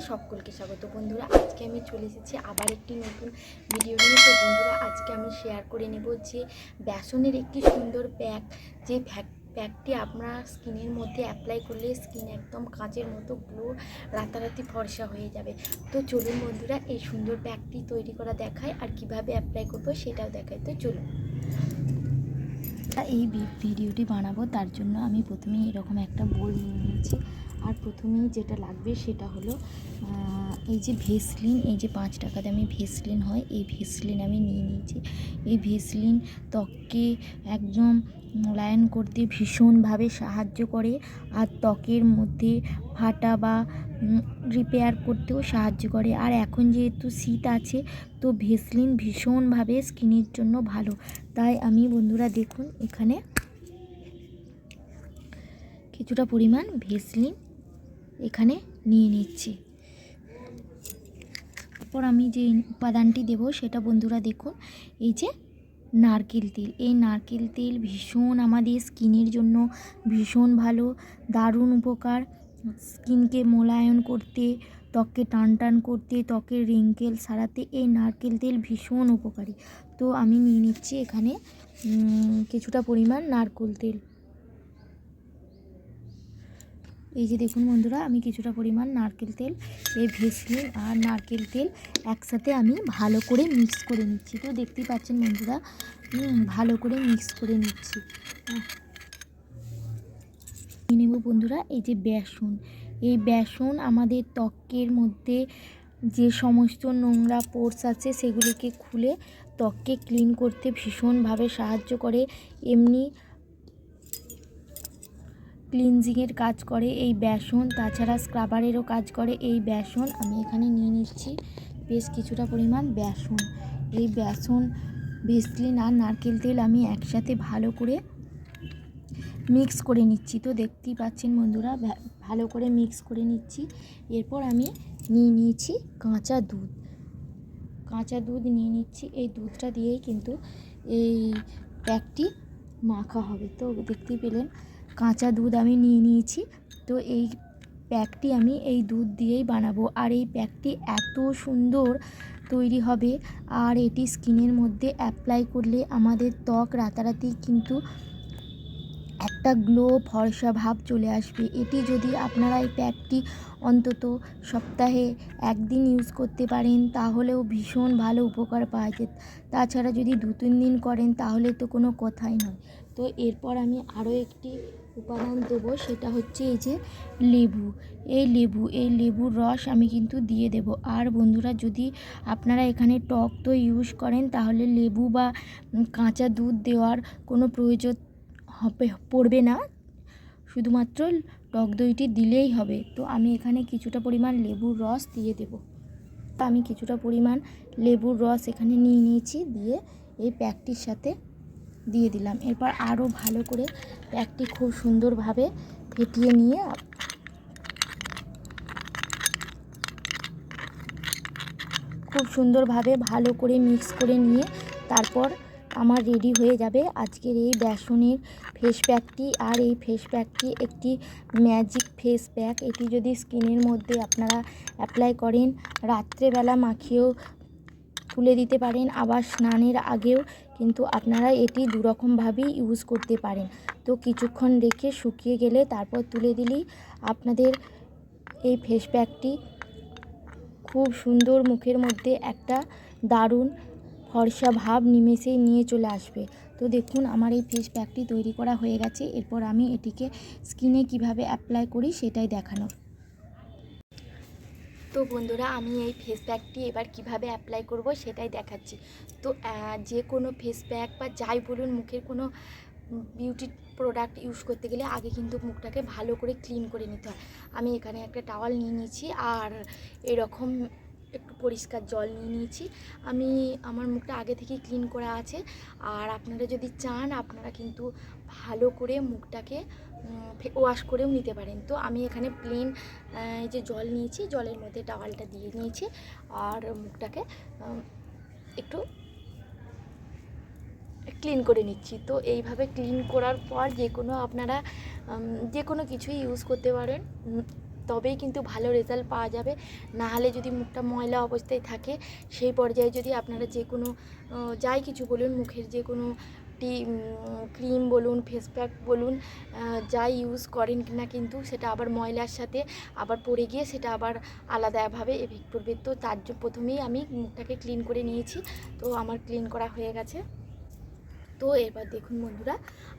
সকলকে স্বাগত। বন্ধুরা, আজকে আমি চলে এসেছি আবার একটি নতুন ভিডিও নিয়ে। তো বন্ধুরা, আজকে আমি শেয়ার করে নেব যে বেসনের একটি সুন্দর প্যাক যে প্যাক- প্যাকটি আপনার স্কিনের মধ্যে অ্যাপ্লাই করলে স্কিন একদম কাঁচের মতো গ্লো রাতারাতি ফর্সা হয়ে যাবে। তো চলুন বন্ধুরা, এই সুন্দর প্যাকটি তৈরি করা দেখায় আর কীভাবে অ্যাপ্লাই করব সেটাও দেখায় তো চলুন। এই ভিডিওটি বানাবো, তার জন্য আমি প্রথমেই এরকম একটা বোল নিয়ে নিয়েছি। আর প্রথমেই যেটা লাগবে সেটা হলো এই যে ভেসলিন, এই যে পাঁচ টাকা দামি ভেসলিন হয়, এই ভেসলিন আমি নিয়ে নিয়েছি। এই ভেসলিন ত্বককে একদম মোলায়ন করতে ভীষণভাবে সাহায্য করে আর ত্বকের মধ্যে ফাটা বা রিপেয়ার করতেও সাহায্য করে। আর এখন যেহেতু শীত আছে, তো ভেসলিন ভীষণভাবে স্কিনের জন্য ভালো। তাই আমি বন্ধুরা দেখুন, এখানে কিছুটা পরিমাণ ভেসলিন এখানে নিয়ে নিচ্ছি। তারপর আমি যে উপাদানটি দেব সেটা বন্ধুরা দেখুন, এই যে নারকেল তেল। এই নারকেল তেল ভীষণ আমাদের স্কিনের জন্য ভীষণ ভালো, দারুণ উপকার। স্কিনকে মোলায়ন করতে, ত্বককে টান টান করতে, ত্বকের রিঙ্কেল সারাতে এই নারকেল তেল ভীষণ উপকারী। তো আমি নিয়ে নিচ্ছি এখানে কিছুটা পরিমাণ নারকেল তেল। এই যে দেখুন বন্ধুরা, আমি কিছুটা পরিমাণ নারকেল তেল এই ভেসলিন আর নারকেল তেল একসাথে আমি ভালো করে মিক্স করে নিচ্ছি। তো দেখতেই পাচ্ছেন বন্ধুরা ভালো করে মিক্স করে নিচ্ছি। নেব বন্ধুরা, এই যে বেসন। এই বেসন আমাদের ত্বকের মধ্যে যে সমস্ত নোংরা পোর্স আছে, সেগুলিকে খুলে ত্বককে ক্লিন করতে ভীষণভাবে সাহায্য করে। এমনি ক্লিনজিংয়ের কাজ করে এই বেসন, তাছাড়া স্ক্রাবারেরও কাজ করে এই বেসন। আমি এখানে নিয়ে নিচ্ছি বেশ কিছুটা পরিমাণ বেসন। এই বেসন, ভেসলিন আর নারকেল তেল আমি একসাথে ভালো করে মিক্স করে নিচ্ছি। তো দেখতেই পাচ্ছেন বন্ধুরা ভালো করে মিক্স করে নিচ্ছি। এরপর আমি নিয়ে নিয়েছি কাঁচা দুধ। কাঁচা দুধ নিয়ে নিচ্ছি। এই দুধটা দিয়েই কিন্তু এই প্যাকটি মাখা হবে। তো দেখতেই পেলেন কাঁচা দুধ আমি নিয়ে নিয়েছি। তো এই প্যাকটি আমি এই দুধ দিয়েই বানাবো। আর এই প্যাকটি এত সুন্দর তৈরি হবে। আর এটি স্কিনের মধ্যে অ্যাপ্লাই করলে আমাদের ত্বক রাতারাতি কিন্তু একটা গ্লো ফর্সা ভাব চলে আসবে। এটি যদি আপনারা এই প্যাকটি অন্তত সপ্তাহে একদিন ইউজ করতে পারেন, তাহলেও ভীষণ ভালো উপকার পাওয়া যায় তাছাড়া যদি দু তিন দিন করেন, তাহলে তো কোনো কথাই নয়। তো এরপর আমি আরও একটি উপাদান দেবো, সেটা হচ্ছে এই যে লেবু। এই লেবু, এই লেবুর রস আমি কিন্তু দিয়ে দেব। আর বন্ধুরা, যদি আপনারা এখানে টক দই ইউজ করেন, তাহলে লেবু বা কাঁচা দুধ দেওয়ার কোনো প্রয়োজন হবে, পড়বে না। শুধুমাত্র টক দইটি দিলেই হবে। তো আমি এখানে কিছুটা পরিমাণ লেবুর রস দিয়ে দেব। আমি কিছুটা পরিমাণ লেবুর রস এখানে নিয়ে নিয়েছি, দিয়ে এই প্যাকটির সাথে দিয়ে দিলাম। এরপর আরও ভালো করে প্যাকটি খুব সুন্দরভাবে ফেটিয়ে নিয়ে খুব সুন্দরভাবে ভালো করে মিক্স করে নিয়ে তারপর আমার রেডি হয়ে যাবে আজকের এই বেসনের ফেস প্যাকটি আর এই ফেস প্যাকটি একটি ম্যাজিক ফেস প্যাক এটি যদি স্কিনের মধ্যে আপনারা অ্যাপ্লাই করেন, রাত্রেবেলা মাখিয়েও তুলে দিতে পারেন, আবার স্নানের আগেও কিন্তু আপনারা এটি দুরকমভাবেই ইউজ করতে পারেন। তো কিছুক্ষণ রেখে শুকিয়ে গেলে তারপর তুলে দিলেই আপনাদের এই ফেস প্যাকটি খুব সুন্দর মুখের মধ্যে একটা দারুণ ফর্সা ভাব নিমেষেই নিয়ে চলে আসবে। তো দেখুন, আমার এই ফেস প্যাকটি তৈরি করা হয়ে গেছে। এরপর আমি এটিকে স্কিনে কীভাবে অ্যাপ্লাই করি সেটাই দেখানো। তো বন্ধুরা, আমি এই ফেস প্যাকটি এবার কীভাবে অ্যাপ্লাই করব সেটাই দেখাচ্ছি। তো যে কোনো ফেস প্যাক বা যাই বলুন, মুখের কোনো বিউটি প্রোডাক্ট ইউজ করতে গেলে আগে কিন্তু মুখটাকে ভালো করে ক্লিন করে নিতে হয়। আমি এখানে একটা টাওয়াল নিয়ে নিয়েছি আর এরকম একটু পরিষ্কার জল নিয়ে নিয়েছি। আমি, আমার মুখটা আগে থেকেই ক্লিন করা আছে। আর আপনারা যদি চান, আপনারা কিন্তু ভালো করে মুখটাকে ওয়াশ করেও নিতে পারেন। তো আমি এখানে প্লেন যে জল নিয়েছি, জলের মধ্যে টাওয়ালটা দিয়ে নিয়েছি, আর মুখটাকে একটু ক্লিন করে নিচ্ছি। তো এইভাবে ক্লিন করার পর যে কোনো আপনারা যে কোনো কিছুই ইউজ করতে পারেন তবেই কিন্তু ভালো রেজাল্ট পাওয়া যাবে। না হলে যদি মুখটা ময়লা অবস্থায় থাকে, সেই পর্যায়ে যদি আপনারা যে কোনো যাই কিছু বলুন, মুখের যে কোনো টি ক্রিম বলুন ফেস প্যাক বলুন যাই ইউজ করেন না কিন্তু সেটা আবার ময়লার সাথে আবার পড়ে গিয়ে সেটা আবার আলাদাভাবে এফেক্ট করবে। তো তার জন্য প্রথমেই আমি মুখটাকে ক্লিন করে নিয়েছি। তো আমার ক্লিন করা হয়ে গেছে। তো এবার দেখুন বন্ধুরা,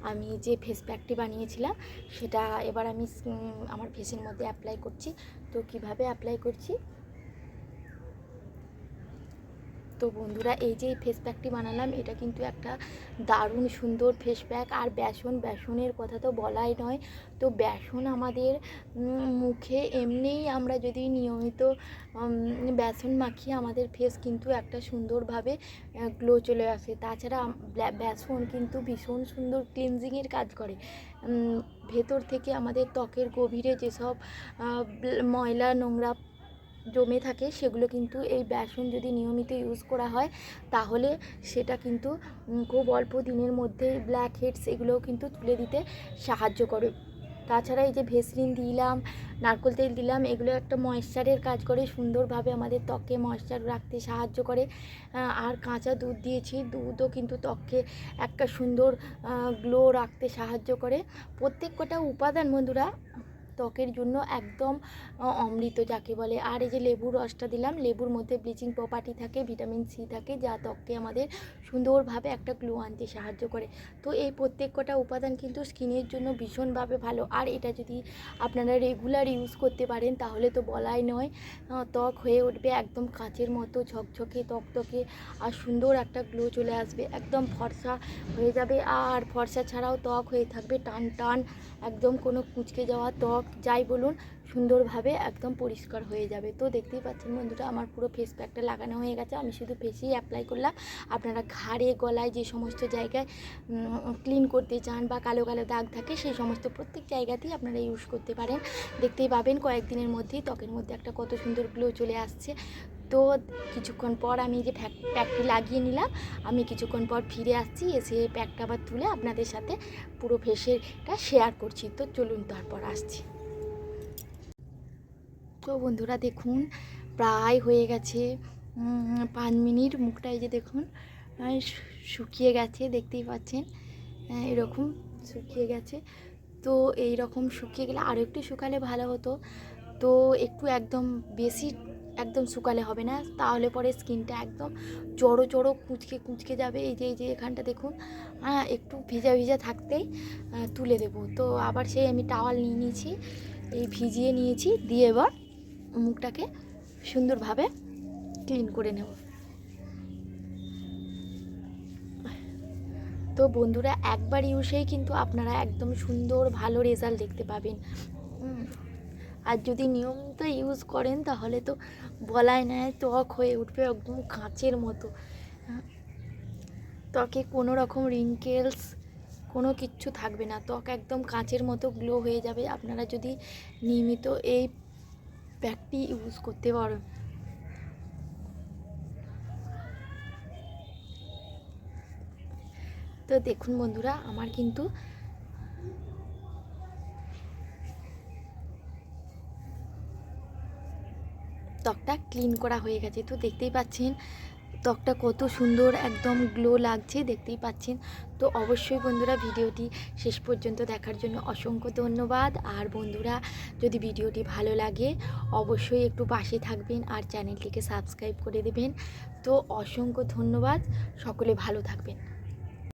আমি যে ফেস প্যাকটি বানিয়েছিলাম, সেটা এবার আমি আমার ফেসের মধ্যে অ্যাপ্লাই করছি। তো কীভাবে অ্যাপ্লাই করছি? তো বন্ধুরা, এই যে ফেস প্যাকটি বানালাম, এটা কিন্তু একটা দারুণ সুন্দর ফেস প্যাক আর বেসন, বেসনের কথা তো বলাই নয়। তো বেসন আমাদের মুখে এমনিই আমরা যদি নিয়মিত বেসন মাখিয়ে আমাদের ফেস কিন্তু একটা সুন্দরভাবে গ্লো চলে আসে। তাছাড়া বেসন কিন্তু ভীষণ সুন্দর ক্লিনজিংয়ের কাজ করে। ভেতর থেকে আমাদের ত্বকের গভীরে যেসব ময়লা, নোংরা জমে থাকে, সেগুলো কিন্তু এই বেসন যদি নিয়মিত ইউজ করা হয়, তাহলে সেটা কিন্তু খুব অল্প দিনের মধ্যে ব্ল্যাক হেডস এগুলোও কিন্তু তুলে দিতে সাহায্য করে। তাছাড়া এই যে ভেসলিন দিলাম, নারকোল তেল দিলাম, এগুলো একটা ময়েশ্চারের কাজ করে, সুন্দরভাবে আমাদের ত্বকে ময়েশ্চার রাখতে সাহায্য করে। আর কাঁচা দুধ দিয়েছি, দুধও কিন্তু ত্বককে একটা সুন্দর গ্লো রাখতে সাহায্য করে। প্রত্যেক কটা উপাদান বন্ধুরা ত্বকের জন্য একদম অমৃত যাকে বলে। আর এই যে লেবুর রসটা দিলাম, লেবুর মধ্যে ব্লিচিং প্রপার্টি থাকে, ভিটামিন সি থাকে, যা ত্বককে আমাদের সুন্দরভাবে একটা গ্লো আনতে সাহায্য করে। তো এই প্রত্যেক কটা উপাদান কিন্তু স্কিনের জন্য ভীষণভাবে ভালো। আর এটা যদি আপনারা রেগুলার ইউজ করতে পারেন, তাহলে তো বলাই নয় ত্বক হয়ে উঠবে একদম কাঁচের মতো, ঝকঝকে ত্বকটকে আর সুন্দর একটা গ্লো চলে আসবে। একদম ফর্সা হয়ে যাবে। আর ফর্সা ছাড়াও ত্বক হয়ে থাকবে টান টান একদম কোনো কুঁচকে যাওয়া ত্বক যাই বলুন, সুন্দরভাবে একদম পরিষ্কার হয়ে যাবে। তো দেখতেই পাচ্ছেন বন্ধুরা, আমার পুরো ফেস প্যাকটা লাগানো হয়ে গেছে। আমি শুধু ফেসেই অ্যাপ্লাই করলাম। আপনারা ঘাড়ে, গলায় যে সমস্ত জায়গায় ক্লিন করতে চান বা কালো কালো দাগ থাকে, সেই সমস্ত প্রত্যেক জায়গাতেই আপনারা ইউজ করতে পারেন। দেখতেই পাবেন কয়েকদিনের মধ্যেই ত্বকের মধ্যে একটা কত সুন্দর গ্লো চলে আসছে। তো কিছুক্ষণ পর আমি যে প্যাক প্যাকটি লাগিয়ে নিলাম, আমি কিছুক্ষণ পর ফিরে আসছি, এসে প্যাকটা আবার তুলে আপনাদের সাথে পুরো ফেসেরটা শেয়ার করছি। তো চলুন তারপর আসছি। তো বন্ধুরা, দেখুন, প্রায় হয়ে গেছে পাঁচ মিনিট। মুখটা এই যে দেখুন শুকিয়ে গেছে, দেখতেই পাচ্ছেন এরকম শুকিয়ে গেছে। তো এই রকম শুকিয়ে গেলে আরও একটু শুকালে ভালো হতো। তো একটু একদম বেশি একদম শুকালে হবে না, তাহলে পরে স্কিনটা একদম জড়ো জড়ো কুঁচকে কুঁচকে যাবে। এই যে এই যে এখানটা দেখুন হ্যাঁ একটু ভিজা ভিজা থাকতেই তুলে দেবো। তো আবার সেই আমি টাওয়াল নিয়ে নিয়েছি, এই ভিজিয়ে নিয়েছি, দিয়ে এবার মুখটাকে সুন্দরভাবে ক্লিন করে নেব। তো বন্ধুরা, একবার ইউজেই কিন্তু আপনারা একদম সুন্দর ভালো রেজাল্ট দেখতে পাবেন। আর যদি নিয়মিত ইউজ করেন, তাহলে তো বলাই নেয় ত্বক হয়ে উঠবে একদম কাঁচের মতো। হ্যাঁ। ত্বকে কোনো রকম রিঙ্কেলস কোনো কিচ্ছু থাকবে না। ত্বক একদম কাঁচের মতো গ্লো হয়ে যাবে। আপনারা যদি নিয়মিত এই প্যাকটি ইউজ করতে পারেন। তো দেখুন বন্ধুরা, আমার কিন্তু ত্বকটা ক্লিন করা হয়ে গেছে। তো দেখতেই পাচ্ছেন, ত্বকটা কত সুন্দর একদম গ্লো লাগছে, দেখতেই পাচ্ছেন। তো অবশ্যই বন্ধুরা ভিডিওটি শেষ পর্যন্ত দেখার জন্য অসংখ্য ধন্যবাদ। আর বন্ধুরা, যদি ভিডিওটি ভালো লাগে, অবশ্যই একটু পাশে থাকবেন আর চ্যানেলটিকে সাবস্ক্রাইব করে দেবেন। তো অসংখ্য ধন্যবাদ, সকলে ভালো থাকবেন।